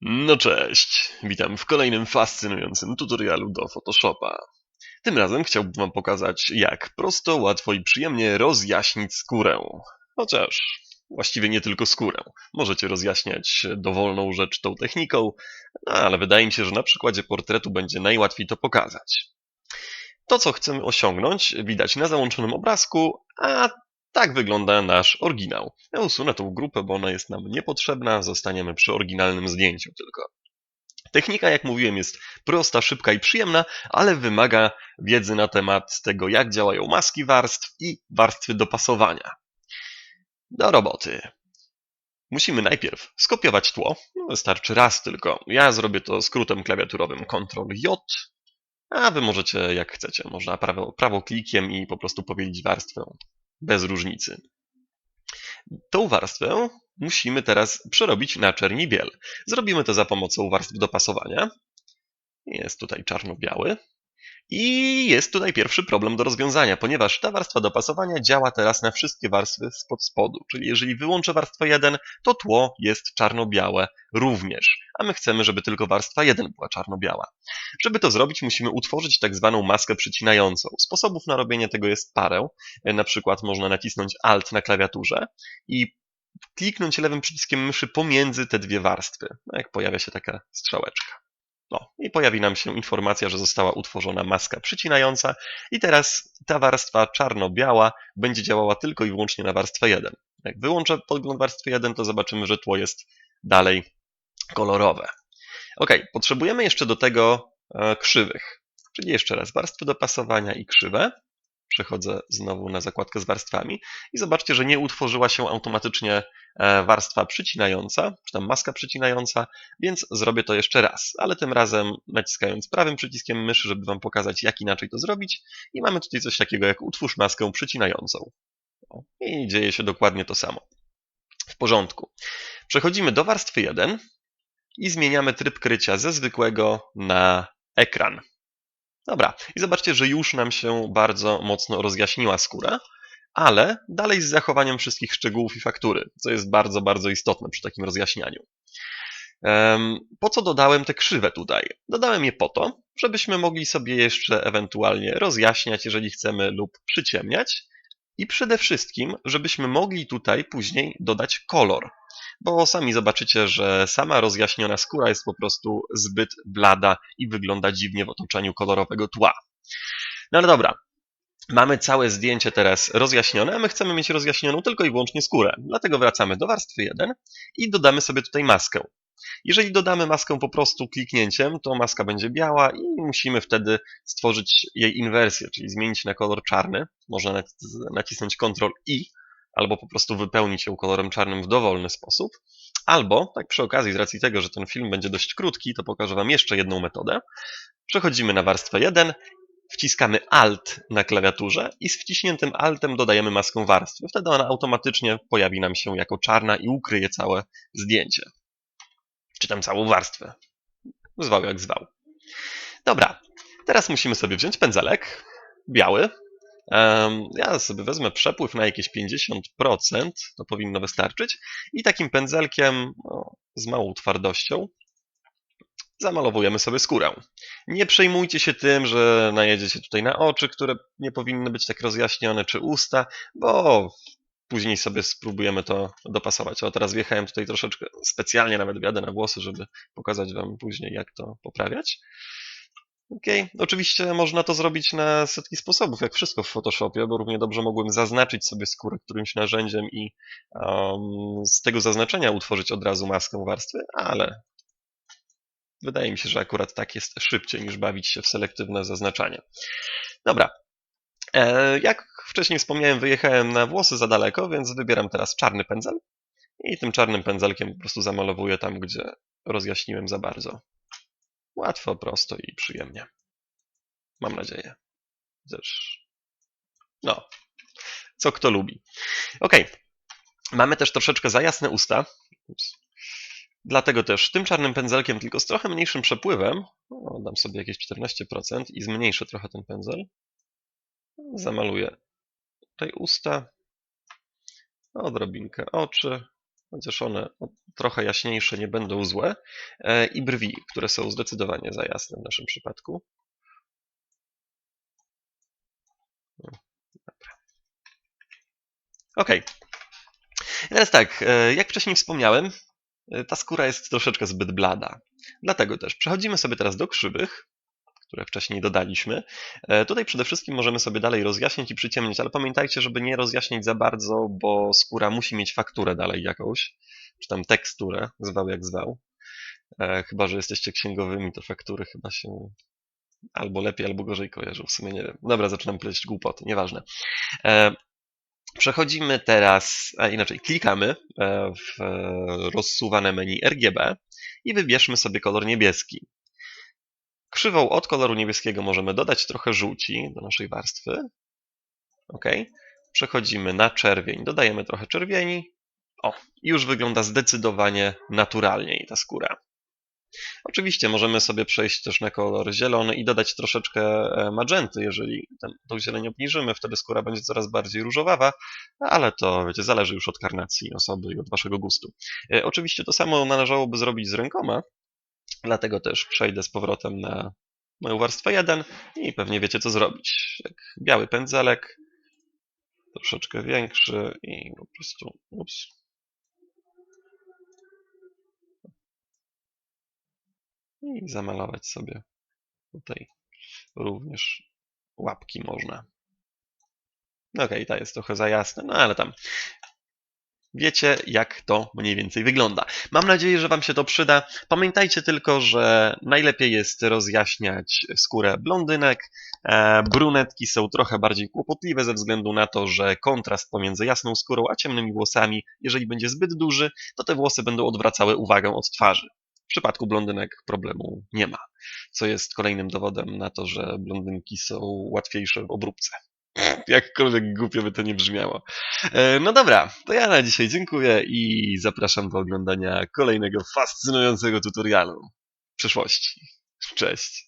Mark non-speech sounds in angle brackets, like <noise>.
No cześć, witam w kolejnym fascynującym tutorialu do Photoshopa. Tym razem chciałbym Wam pokazać, jak prosto, łatwo i przyjemnie rozjaśnić skórę. Chociaż właściwie nie tylko skórę. Możecie rozjaśniać dowolną rzecz tą techniką, no, ale wydaje mi się, że na przykładzie portretu będzie najłatwiej to pokazać. To, co chcemy osiągnąć, widać na załączonym obrazku, a tak wygląda nasz oryginał. Ja usunę tą grupę, bo ona jest nam niepotrzebna, zostaniemy przy oryginalnym zdjęciu tylko. Technika, jak mówiłem, jest prosta, szybka i przyjemna, ale wymaga wiedzy na temat tego, jak działają maski warstw i warstwy dopasowania. Do roboty. Musimy najpierw skopiować tło. No, wystarczy raz tylko. Ja zrobię to skrótem klawiaturowym Ctrl-J, a wy możecie jak chcecie. Można prawo, prawo klikiem i po prostu powielić warstwę bez różnicy. Tą warstwę musimy teraz przerobić na czerni biel. Zrobimy to za pomocą warstw dopasowania. Jest tutaj czarno-biały. I jest tutaj pierwszy problem do rozwiązania, ponieważ ta warstwa dopasowania działa teraz na wszystkie warstwy spod spodu. Czyli jeżeli wyłączę warstwę 1, to tło jest czarno-białe również, a my chcemy, żeby tylko warstwa 1 była czarno-biała. Żeby to zrobić, musimy utworzyć tak zwaną maskę przycinającą. Sposobów na robienie tego jest parę. Na przykład można nacisnąć Alt na klawiaturze i kliknąć lewym przyciskiem myszy pomiędzy te dwie warstwy. No jak pojawia się taka strzałeczka. No i pojawi nam się informacja, że została utworzona maska przycinająca i teraz ta warstwa czarno-biała będzie działała tylko i wyłącznie na warstwę 1. Jak wyłączę podgląd warstwy 1, to zobaczymy, że tło jest dalej kolorowe. Ok, potrzebujemy jeszcze do tego e, krzywych, czyli jeszcze raz warstwy dopasowania i krzywe. Przechodzę znowu na zakładkę z warstwami i zobaczcie, że nie utworzyła się automatycznie e, warstwa przycinająca, czy tam maska przycinająca, więc zrobię to jeszcze raz, ale tym razem naciskając prawym przyciskiem myszy, żeby Wam pokazać, jak inaczej to zrobić. I mamy tutaj coś takiego jak utwórz maskę przycinającą. I dzieje się dokładnie to samo. W porządku. Przechodzimy do warstwy 1 i zmieniamy tryb krycia ze zwykłego na ekran. Dobra, i zobaczcie, że już nam się bardzo mocno rozjaśniła skóra, ale dalej z zachowaniem wszystkich szczegółów i faktury, co jest bardzo, bardzo istotne przy takim rozjaśnianiu. Po co dodałem te krzywe tutaj? Dodałem je po to, żebyśmy mogli sobie jeszcze ewentualnie rozjaśniać, jeżeli chcemy, lub przyciemniać. I przede wszystkim, żebyśmy mogli tutaj później dodać kolor bo sami zobaczycie, że sama rozjaśniona skóra jest po prostu zbyt blada i wygląda dziwnie w otoczeniu kolorowego tła. No ale dobra, Mamy całe zdjęcie teraz rozjaśnione, a my chcemy mieć rozjaśnioną tylko i wyłącznie skórę. Dlatego wracamy do warstwy 1 i dodamy sobie tutaj maskę. Jeżeli dodamy maskę po prostu kliknięciem, to maska będzie biała i musimy wtedy stworzyć jej inwersję, czyli zmienić na kolor czarny. Można nacisnąć Ctrl I, albo po prostu wypełnić ją kolorem czarnym w dowolny sposób. Albo, tak przy okazji, z racji tego, że ten film będzie dość krótki, to pokażę Wam jeszcze jedną metodę. Przechodzimy na warstwę 1, wciskamy Alt na klawiaturze i z wciśniętym Altem dodajemy maskę warstwy. Wtedy ona automatycznie pojawi nam się jako czarna i ukryje całe zdjęcie. Czy tam całą warstwę. Zwał jak zwał. Dobra, teraz musimy sobie wziąć pędzelek biały, ja sobie wezmę przepływ na jakieś 50%, to powinno wystarczyć, i takim pędzelkiem no, z małą twardością zamalowujemy sobie skórę. Nie przejmujcie się tym, że najedziecie tutaj na oczy, które nie powinny być tak rozjaśnione, czy usta, bo później sobie spróbujemy to dopasować. O, teraz wjechałem tutaj troszeczkę, specjalnie nawet wiadę na włosy, żeby pokazać Wam później, jak to poprawiać. Okay. oczywiście można to zrobić na setki sposobów, jak wszystko w Photoshopie, bo równie dobrze mogłem zaznaczyć sobie skórę którymś narzędziem i um, z tego zaznaczenia utworzyć od razu maskę warstwy, ale wydaje mi się, że akurat tak jest szybciej niż bawić się w selektywne zaznaczanie. Dobra, e, jak wcześniej wspomniałem, wyjechałem na włosy za daleko, więc wybieram teraz czarny pędzel i tym czarnym pędzelkiem po prostu zamalowuję tam, gdzie rozjaśniłem za bardzo. Łatwo, prosto i przyjemnie. Mam nadzieję. Też. No. Co kto lubi. Ok. Mamy też troszeczkę za jasne usta. Dlatego też tym czarnym pędzelkiem, tylko z trochę mniejszym przepływem, no, dam sobie jakieś 14% i zmniejszę trochę ten pędzel. Zamaluję tutaj usta, odrobinkę oczy chociaż one trochę jaśniejsze nie będą złe, e, i brwi, które są zdecydowanie za jasne w naszym przypadku. Ok. I teraz tak, e, jak wcześniej wspomniałem, e, ta skóra jest troszeczkę zbyt blada. Dlatego też przechodzimy sobie teraz do krzywych, które wcześniej dodaliśmy. E, tutaj przede wszystkim możemy sobie dalej rozjaśnić i przyciemnić, ale pamiętajcie, żeby nie rozjaśnić za bardzo, bo skóra musi mieć fakturę dalej jakąś, czy tam teksturę, zwał jak zwał. Chyba, że jesteście księgowymi, to faktury chyba się albo lepiej, albo gorzej kojarzą. W sumie nie wiem. Dobra, zaczynam plecić głupoty, nieważne. Przechodzimy teraz, a inaczej, klikamy e, w rozsuwane menu RGB i wybierzmy sobie kolor niebieski. Krzywą od koloru niebieskiego możemy dodać trochę żółci do naszej warstwy. OK. Przechodzimy na czerwień, dodajemy trochę czerwieni. O, już wygląda zdecydowanie naturalniej ta skóra. Oczywiście możemy sobie przejść też na kolor zielony i dodać troszeczkę e, magenty, jeżeli ten, tą zieleń obniżymy, wtedy skóra będzie coraz bardziej różowawa, ale to wiecie, zależy już od karnacji osoby i od waszego gustu. E, oczywiście to samo należałoby zrobić z rękoma, dlatego też przejdę z powrotem na moją warstwę 1 i pewnie wiecie co zrobić. Jak biały pędzelek, troszeczkę większy i po prostu ups, i zamalować sobie tutaj również łapki można. Okej, okay, ta jest trochę za jasna, no ale tam wiecie, jak to mniej więcej wygląda. Mam nadzieję, że Wam się to przyda. Pamiętajcie tylko, że najlepiej jest rozjaśniać skórę blondynek. E, brunetki są trochę bardziej kłopotliwe ze względu na to, że kontrast pomiędzy jasną skórą a ciemnymi włosami, jeżeli będzie zbyt duży, to te włosy będą odwracały uwagę od twarzy. W przypadku blondynek problemu nie ma, co jest kolejnym dowodem na to, że blondynki są łatwiejsze w obróbce. <laughs> Jakkolwiek głupio by to nie brzmiało. E, no dobra, to ja na dzisiaj dziękuję i zapraszam do oglądania kolejnego fascynującego tutorialu w przyszłości. Cześć.